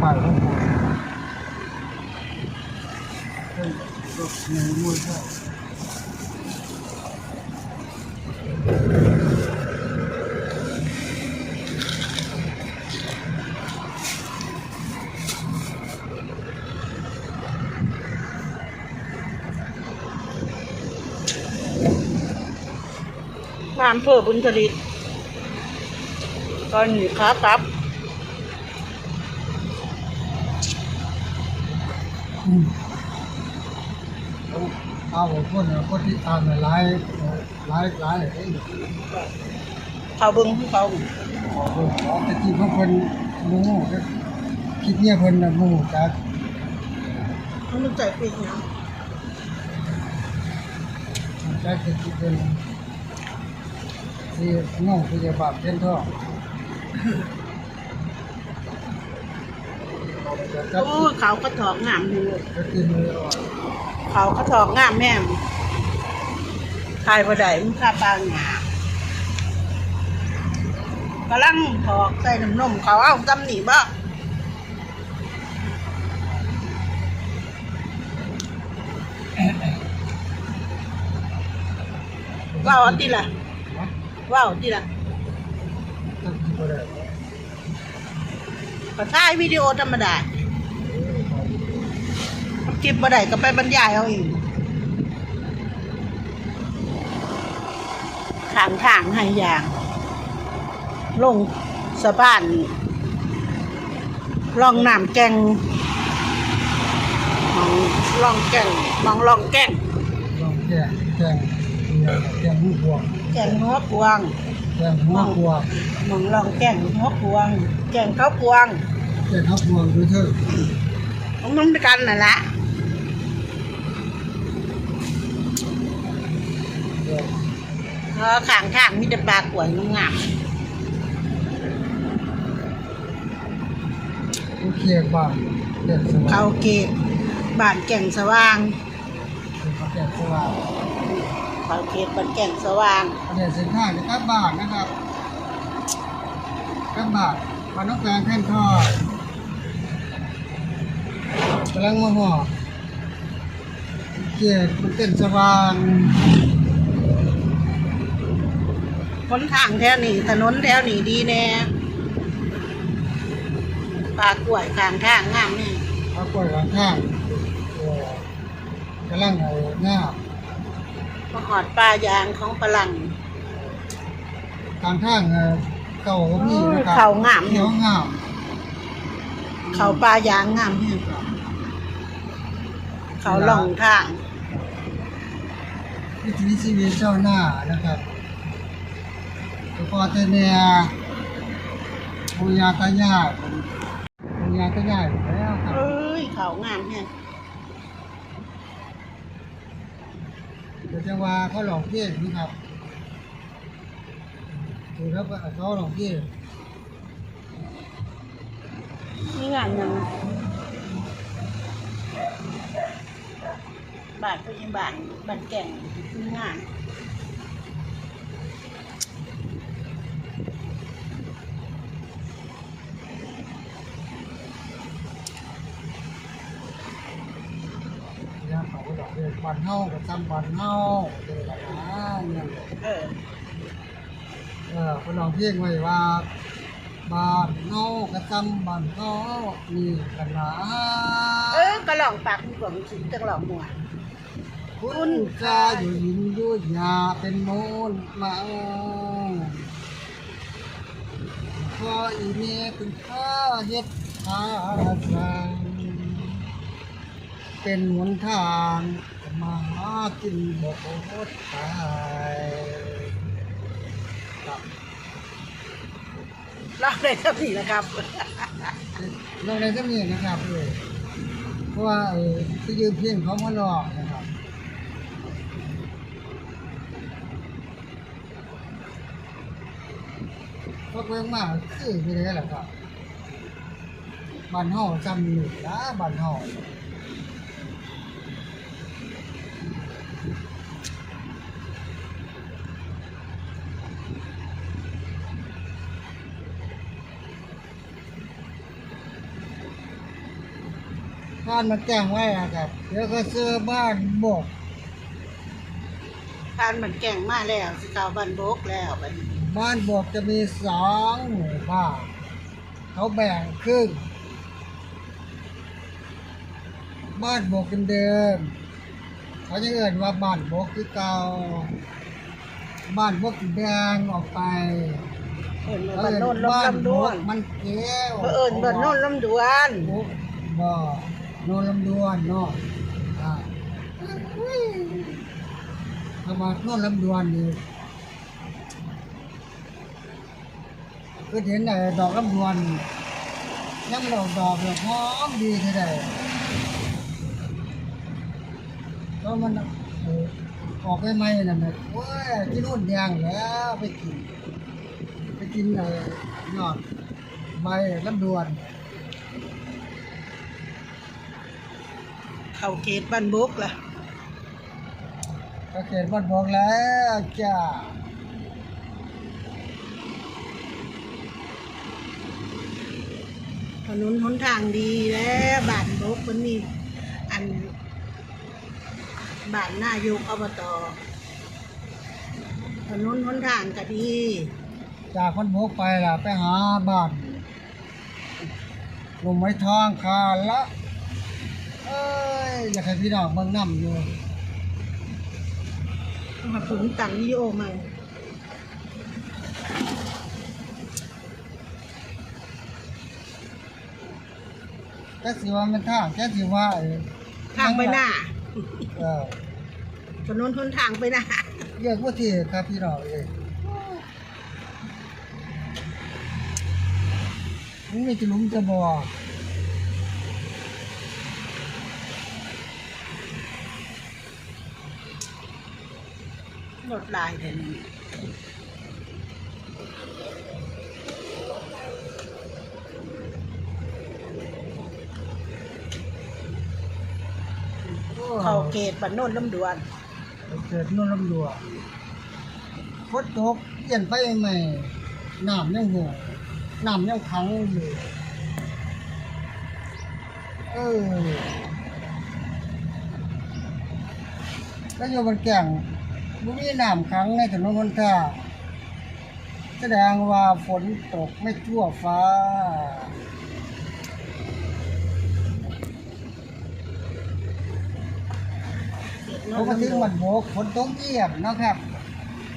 ไปของผมเฮ้ยรถในมวยใช่บ้านเพื่อบุญจริตตอนนี้ขากลับ อืม เอาคนคนที่ตามเนี่ยหลายหลายหลายเอ้ยเขาเบึงเขาขอเพิ่นขอแต่ที่เขาเพิ่นหมูคิดเนี่ยเพิ่นน่ะหมูจักเขาไม่ใจปีกนะจักจะคิดเพิ่นที่น้องพยาบาลเพิ่นท้องจัก โอ้ยเขาก็ถอกงามอยู่จะกินเลยอะเขาก็ถอกงามแม่มทายบ่ได้มึงค่าปลาหงามกำลังถอกใส่น้ำนมเขาเอาตำหนีบ่ว่าวเอาติล่ะว่าวเอาติล่ะจั กกินบ่ได้ก็ถ่ายวิดีโอธรรมดาคลิปบ่ได้ก็ไปบรรยายเอาเองขางทางให้อย่าง ลงสะพานลองน้ำแกงมองลองแกงมองลองแกงลองแกงแกงเนี่ยแกงหัวพวงแกงหัวกวาง แกงหัวพวงมองลองแกงหัวกวางแกงข้าวกวางแกงข้าวพวงด้วยเถอะของน้องด้วยกันน่ะละเดี๋ยวเออข้างทางมีแต่ปลากล้วยงามโอเคบ้างแกงสๆว่าเขางเกตบ้านแก่งสว่างแกงสว่าง เขาเกตบ้านแก่งสว่างอันนี้เส้นทางจะกลับบ้านนะครับกลับบ้านบ้านน้องแฟนแท่นทอดกำลังมาห่อเกียรมันเต้นสว่างคนทางแถวนี้ถนนแถวนี้ดีแน่ปลากล้วยข้างทางงามนี่เอากล้วยหลังข้างเอ่อกำลังเอาหน้า มาหอดปลายางของฝรั่งกลางข้างเอ่อเก่าก็มีนะครับเขางามเขียวงามเขาปลายางงามนี่เขาล่องทางวิถีชีวิตเจ้าหน้านะครับแล้วก็เตเนียปูยาตายายปูยาตายายแล้วครับเอ้ยเขางามเนี่ย เดี๋ยว จะว่าเขาหลอกเที่ยงนะครับดูแล้วก็เขาหลอกเที่ยงนี่งานยังบานผู้ยิงบานบ้านแก่งมีงาน ยาเขาหลอกเที่ยง บันเฮากับจำบันเฮาเดี๋ยวละนะเนี่ยเออเออเขาหลอกเที่ยงไว้ว่าบ้านเฮากับจำบ้านเฮานี่กันนะเออก็ลองปากกลมสิจังหลองหัวคุณจะอยู่ยินอยู่ยาเป็นโมนมาพออีเมเป็นข้าเฮ็ดข้าสังเป็นหนทาง มาหากินบ่โคตรตายครับเราได้เท่านี้นะครับ เราในก็มีนะครับเลยเพราะว่าเออที่ยืมเพียงเขามาหลอกนะครับพวกเรื่องมากคือไม่ได้หรอกครับบ้านเฮาจำอยู่นะบ้านเฮาบ้านมันแจ้งไว้นะครับเดี๋ยวก็ซื้อบ้านบกทานมันแก่งมาแล้วสิเก่าบันโบกแล้วบัดนี้บ้านบกจะมีสองหมู่บ้านเขาแบ่งครึ่งบ้านบกเดิมๆเขาจะเอ่นว่าบ้านบกคือเก่าบ้านบกแบ่งออกไปเอิ้นว่าเขาบันเอ่นโน่นลมบ้านลำบดวกนมันเกี้ยวเขาเอิ้นบันโน่นลำดวนบกบ่ โนนลำดวนเนาะอ่าอุ้ยคำว่าโนนลำดวนนี่คือเห็นไอ้ดอกลำดวนยังดอกดอกแบบหอมดีเท่าใดก็มันออกไปใหม่นั่นน่ะโอ้ยกินนู่นแดงแล้วไปกิน ไปกินไอ้ยอดใบลำดวน เข้าเขตบันโบกล่ะก็เกิดวันบอกแล้วจ้าถนนหนทางดีแล้วบ้านโบกมันนี่อันบ้านนายกอบตถนนหนทางก็ดี จากคนบกไปล่ะไปหาบ้านลงไม้ทองคาละ เอ้ยอยากให้พี่น้องเบิ่งน้ำอยู่มาถึงตังวิดีโอมาแค่สิว่ามันทางแค่สิว่าเออทางไปหน้าเออถนนหนทางไปหน้าเรียกว่าที่ครับพี่น้องเอ้ยมันมีจะหลุมจะบ่อ รถลายแถวนี้เข้าเกตบันโน่นลำดวนเกิดนู่นลำดัวฝนตกเปลี่ยนไปใหม่น้ำยังหัวน้ำยังขังอยู่เออแล้วอยู่บนแก่ง บุมีน้ำขังในถนนคนท่างแสดงว่าฝนตกไม่ทั่วฟ้าเกตเพโน่นราะมาลำถึดงววันนโบกฝนตกเงียบเนาะครับ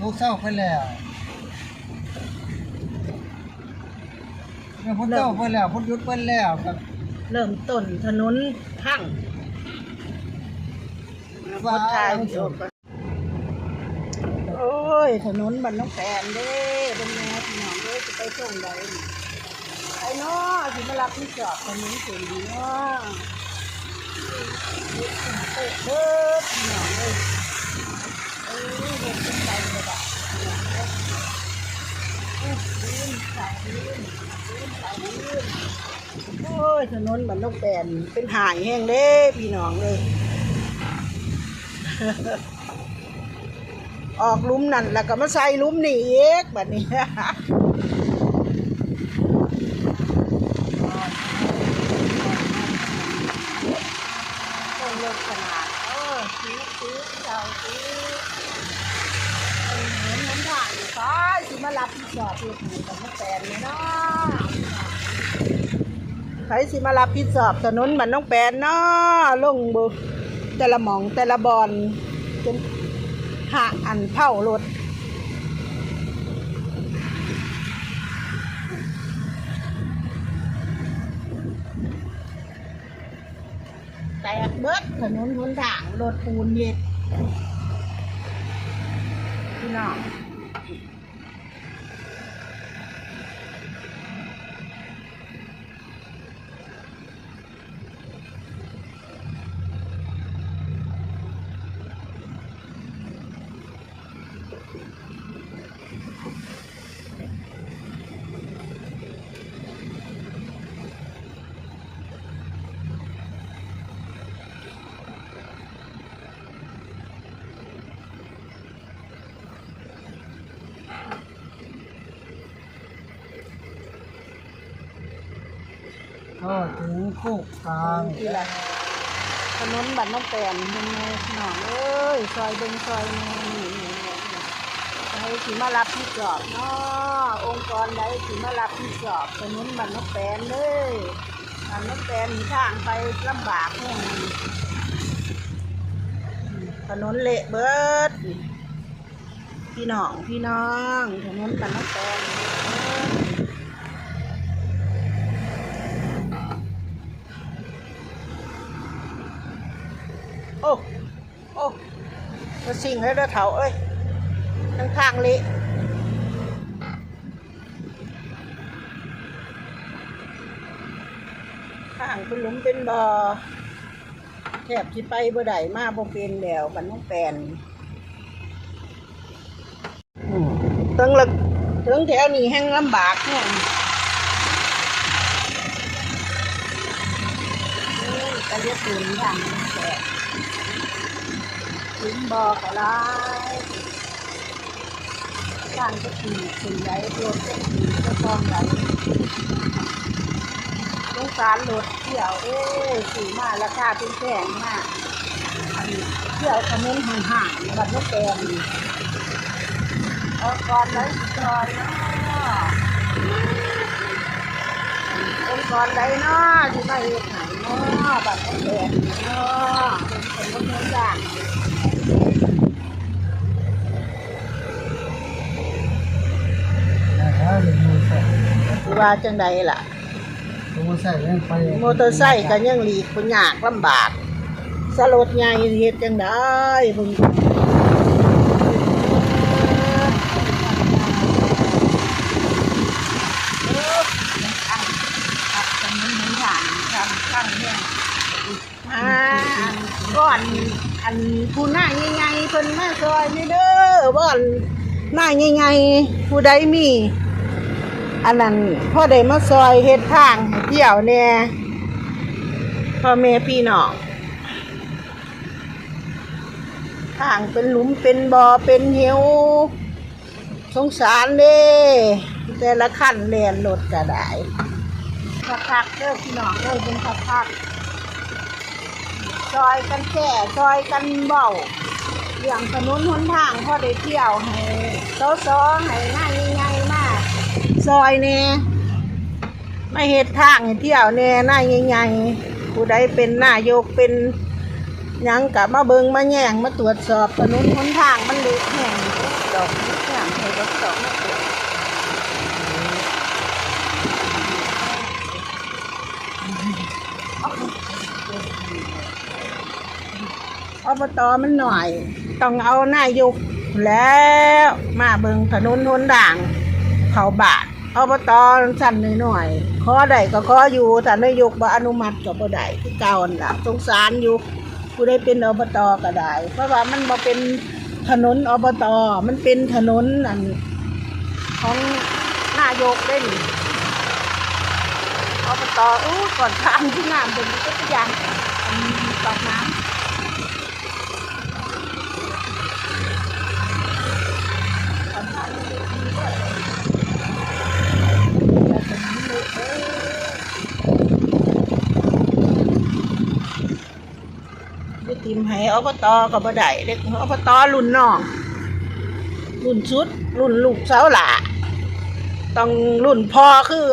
ตกเศร้าไปแล้วเนี่ยฝนตกไปแล้วฝนหยุดไปแล้วครับเริ่มต้นถนนพัง รถทายวิดีโอก่อนโอ้ ยถนนบันน้องแปนเด้เป็นแม่พี่น้องเด้จะไปส่งใดไอ้น้อที่มารับที่จอดถนนเสียดีเนาะพี่น้องเลยเอ้ยเด็กเป็นใจกระดาษพี่น้องเอ้ยอื้อลื่นสายลื่นลื่นสายลื่นโอ้ยถนนบันนกแปนเป็นหายแห้งเด้พี่น้องเลย ออกลุมนั่นแล้วก็มาใส่ลุมนี่อีกบัดนี้เลิกขนาดเออซื้อซื้อเจ้าซื้อเห็นน้ำทางอยู่ซ้ายสิมารับผิดชอบเพื่อถูกับนกแปนเลยเนาะใครสิมารับผิดชอบถนนมันต้องแปนเนาะลงบุแต่ละหมองแต่ละบอนจน หาอันเผารถแตกเบิดถนนหนทางรถปูนเย็ดพี่น้อง ก็ถึงโคกกลางคืออะไรถนนบันน้องแปนยังไงพี่องเอ้ยซอยเบงซอยนี่นี่นี่นี่ใครสิมารับผิดชอบเนาะองค์กรใดสิมารับผิดชอบถนนบันน้องแปนเลยบันน้องแปนทางไปลำบากแห้งถนนเละเบิดพี่น้องพี่น้องถนนบันน้องแปนเบิด โอ้ โอ้ ชิงให้เด้อเถาเอ้ยทั้งทางเละข้างเป็นหลุมเป็นบ่อแทบที่ไปบ่ได้มาบ่เป็นแล้วบันน้องแปลนอืมถึงละถึงแถวนี้แห้งลำบากแห้งนี่กระเรียกปืนทาง ถึงบอกอะไรสร้างก็ตีสิ่งใดรถก็ตีก็ต้องไหลสงสารรถเที่ยวเอ้ยสี่มาราคาเป็นแพงมากเที่ยวถนนห่างๆบัดนกแกนเอาก่อนเลยซอยเนาะองค์กรใดเนาะที่มาเฮ็ดให้เนาะบัดนกแกนเนาะเป็นคนเมืองด่าง แล้วเลยมูใส่สิว่าจังใดล่ะมูใส่ยังไปมอเตอร์ไซค์ก็ยังหลีกคนยากลำบากสลดใหญ่เฮ็ดจังได้เพิ่นอ่าก่อนอันผู้หน้าใหญ่ๆเพิ่นมาซอยนี่เด้อบ่อนหน้าใหญ่ๆผู้ใดมี อันนั้นพ่อได้มาซอยเฮ็ดทางให้เที่ยวแน่พ่อแม่พี่น้องทางเป็นหลุมเป็นบ่อเป็นเหวสงสารเด้แต่ละขั้นเรียนรถก็ได้พักๆเด้อพี่น้องเอ้ยเป็นพักๆซอยกันแก่ซอยกันเบาเรื่องถนนหนทางพ่อได้เที่ยวให้โซๆให้ง่ายง่ายๆมา ซอยแน่ไม่เฮ็ดทางให้เที่ยวแน่หน้าใหญ่ๆผู้ใดเป็นหน้ายกเป็นหยังกะมาเบิงมาแย่งมาตรวจสอบถนนหนทางมันเละแห้งดอกแห้งให้ดอกดอกมาตรวจอบตมันหน่อย ต้องเอาหน้ายกแล้วมาเบิงถนนหนด่าง เขาบาทอบตสั่นหน่อยๆขอได้ก็ขออยู่แต่นายกบ่อนุมัติก็บ่ได้คือเก่านล่ะสงสารอยู่ผู้ได้เป็นอบตก็ได้ เพราะว่ามันบ่เป็นถนนอบตมันเป็นถนนอันของนายกได้นี่อบตอู้ก่อนทางที่น้ำเป็นก็จะยังอันปากน้ำก่อนทางมันดีด้วย ไปติ มให้อบตก็บ่ได้เด็กอบตรุ่นน้องรุ่นชุด รุ่นลูกสาวหล่าต้องรุ่นพ่อคือ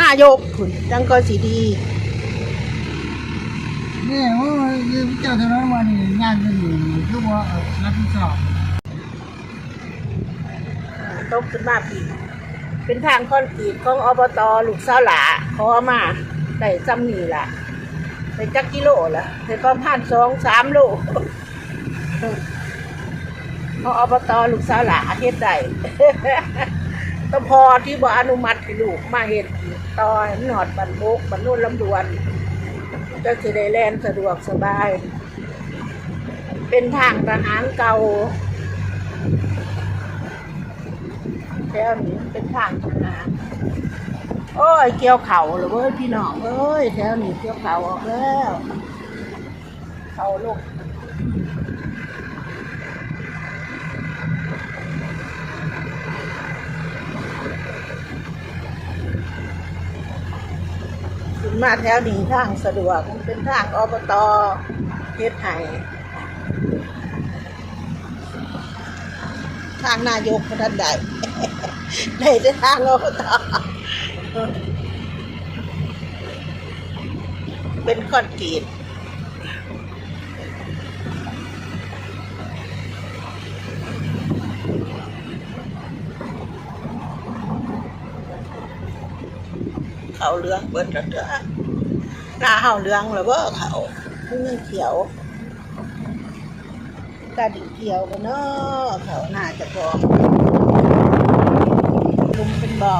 นายกคุณจังก็สิดีนี่ว่าเจ้าถนนวันนี้งานเป็นอยู่คือว่ารับผิดชอบตกขึ้นมาปีเป็นทางคอนกรีตของอบตลูกสาวหลาขอมาได้ซ้ำนี่ล่ะ ได้จักกิโลละได้ประมาณสองสามโลของอบตลูกสาวหลาเฮ็ดได้ต้องพอที่บ่อนุมัติให้ลูกมาเฮ็ดต่อหนอดบันบกบันนุ่นลำดวนก็สิได้แล่นสะดวกสบาย เป็นทางทหารเก่าแถวนี้เป็นทางทำงาน โอ้ยเกี่ยวเข่าเหรือเว้ยพี่น้องเอ้ยแถวนี้เกี่ยวเข่าออกแล้ว เข่าลูกมาแถวนี้ทางสะดวกมันเป็นทางอบตเฮ็ดให้ทางนายกพนันใดได้ได้ทางอบต เป็นคอนกรีตเขาเหลืองเบิดแล้วเด้อหน้าเฮาเหลืองแล้วเบ้อเขามันเขียวกาดิเขียวกันเนาะเขาหน่าจะพอลุมเป็นบ่อ